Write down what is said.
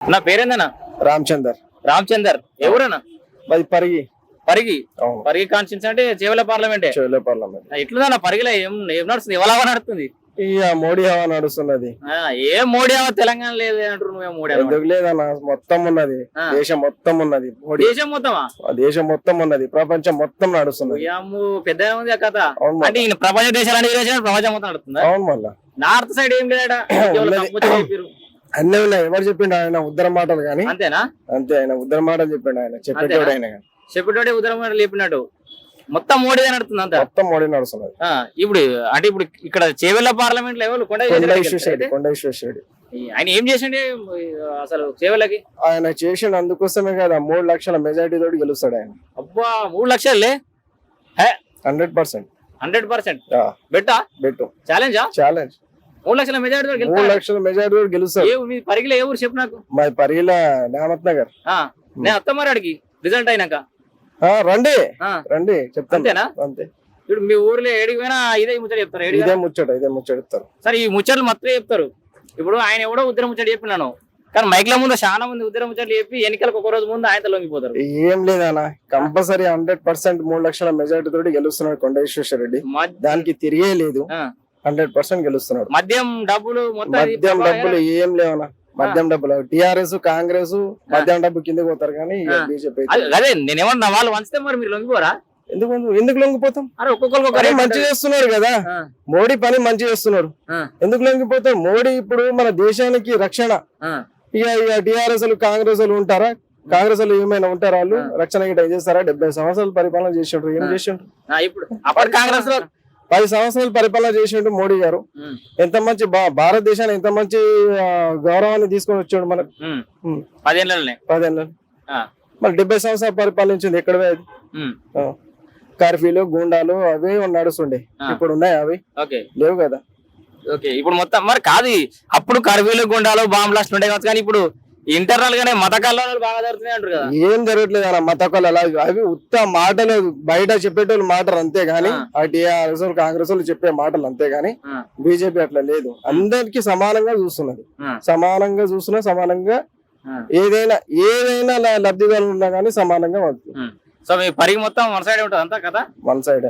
నా పేరేందన్నా? రామచందర్. రామచందర్. ఎవరన్నా? అది పరిగి. పరిగి? అవును. పరిగి కాన్స్టిట్యూన్స్ అంటే చేవల పార్లమెంటే? చెవులే పార్లమెంట్. ఎట్లుందన్న పరిగిలో ఏం ఏం నడుస్తుంది? ఎవలా నడుస్తుంది? ఇక మోడీ హవా నడుస్తున్నది. ఆ, ఏం మోడీ ఏమో తెలంగాణ లేదు అంటారు నువ్వేం మోడీ. ఎందుకు లేదన్న? మొత్తం ఉన్నది. ఆ. దేశం మొత్తం ఉన్నది. మోడీ. దేశం మొత్తమా? ఆ దేశం మొత్తం ఉన్నది. ప్రపంచం మొత్తం నడుస్తున్నది. పెద్ద ఉంది ఆ కథ. అవును మరి. అంటే ఈయన ప్రపంచ దేశాలు దేశాలు ప్రపంచం మొత్తం నడుస్తుందా? అవును మళ్ళా. నార్త్ సైడ్ ఏం లేడా ఉన్నది. అన్నీ ఉన్నాయి. ఎవరు చెప్పిండు ఆయన ఉద్దర మాటలు కానీ? అంతేనా? అంతే ఆయన ఉద్దర మాటలు చెప్పిండు ఆయన. చెప్పేటోడు ఆయన. చెప్పేటోడే ఉదరం లేపినట్టు మొత్తం మోడీ నడుతుంది అంతా. మొత్తం మోడీ నడుస్తున్నది. ఆ, ఇప్పుడు అంటే ఇప్పుడు ఇక్కడ చేవెళ్ళ పార్లమెంట్ లెవెల్ కొండ కొండ కొండ విశ్వేశ్వరుడు. ఆయన ఏం చేసిండే అసలు చేవెళ్ళకి ఆయన చేసిన అందుకోసమే కదా మూడు లక్షల మెజారిటీ తోటి గెలుస్తాడు ఆయన. అబ్బా మూడు లక్షలే? Hundred percent. Hundred percent? బెట్టా? Bet. ఛాలెంజా? ఛాలెంజ్. మూడు లక్షల మెజారిటీ మూడు లక్షల మెజారిటీ ఏ మీ పరిగిలో ఏ ఊరు చెప్పు నాకు. మా పరిగిల నేమత్ నగర్. నేను అత్తమ్మారు అడిగి రిజల్ట్ అయినాక. ఆ, రండి. రండి చెప్తాను. అంతేనా? అంతే. ఇప్పుడు మీ ఊర్లో ఏడికి పోయినా ఇదే ముచ్చట చెప్తారు? ఇదే ముచ్చట ఇదే ముచ్చట చెప్తారు. సరే ఈ ముచ్చట్లు మొత్తం చెప్తారు. ఇప్పుడు ఆయన ఎవడో ఉద్దర ముచ్చట చెప్పినాను కానీ మైక్ల ముందు చాలా మంది ఉద్దర ముచ్చట్లు చెప్పి ఎన్నికలకు ఒక రోజు ముందు ఆయన లొంగిపోతారు. ఏం లేదన్న కంపల్సరీ హండ్రెడ్ పర్సెంట్ మూడు లక్షల మెజారిటీ తోటి గెలుస్తున్నాడు కొండ విశ్వేశ్వర రెడ్డి. దానికి తిరిగే లేదు. హండ్రెడ్ పర్సెంట్ గెలుస్తున్నాడు. మద్యం డబ్బులు మద్యం డబ్బులు ఏం లేవనా? మద్యం డబ్బులు. టిఆర్ఎస్ కాంగ్రెస్ మద్యం డబ్బు కిందకి పోతారు కానీ. బీజేపీ అది- నేనేమన్నా వాళ్ళు వంచితే మరి మీరు లొంగిపోరా? ఎందుకు ఎందుకు లొంగిపోతాం? అరే ఒక్కొక్కరికి ఒక పని రేట్ మంచి చేస్తున్నారు కదా. మోడీ పని మంచి చేస్తున్నారు. ఎందుకు లొంగిపోతాం? మోడీ ఇప్పుడు మన దేశానికి రక్షణ. టిఆర్ఎస్ కాంగ్రెస్ ఉంటారా? కాంగ్రెస్ ఏమైనా ఉంటారా వాళ్ళు? రక్షణ గిట్ట చేస్తారా? డెబ్బై సంవత్సరాలు పరిపాలన చేసిండ్రు ఏం చేసిండ్రు ఇప్పుడు అప్పటి కాంగ్రెస్లో పది సంవత్సరాలు పరిపాలన చేసిండు మోడీ గారు. ఎంత మంచి భారతదేశాన్ని ఎంత మంచి గౌరవాన్ని తీసుకొని వచ్చాడు మన ఉమ్, ఉమ్, పదేళ్ళనే పదేళ్ళ మరి డెబ్బై సంవత్సరాలు పరిపాలించింది ఎక్కడ కర్ఫ్యూలు గుండాలు అవే నడుస్తుండే. ఇప్పుడు ఉన్నాయి అవి. లేవు కదా. ఓకే. ఇప్పుడు మొత్తం మరి కాదు. అప్పుడు కర్వీలు గుండాలు బాంబ్ బ్లాస్ట్ ఉండే కావచ్చు కానీ ఇప్పుడు ఇంటర్నల్ గానే మత కల్లోలు బాగా జరుగుతున్నాయి అంటారు కదా. ఏం జరగట్లేదు అన్న మతకాలు అలా అవి ఉత్త మాటలు బయట చెప్పేటోళ్ళు మాటలు అంతే గాని టిఆర్ఎస్ కాంగ్రెస్ వాళ్ళు చెప్పే మాటలు అంతే గాని బీజేపీ అట్లా లేదు. అందరికి సమానంగా చూస్తున్నది. సమానంగా చూస్తున్నా సమానంగా ఏదైనా ఏదైనా లబ్ధిదారులు ఉన్నా కానీ సమానంగా. సో మీ పరిగి మొత్తం వన్ సైడ్ ఉంటుంది అంతా కదా వన్ సైడ్.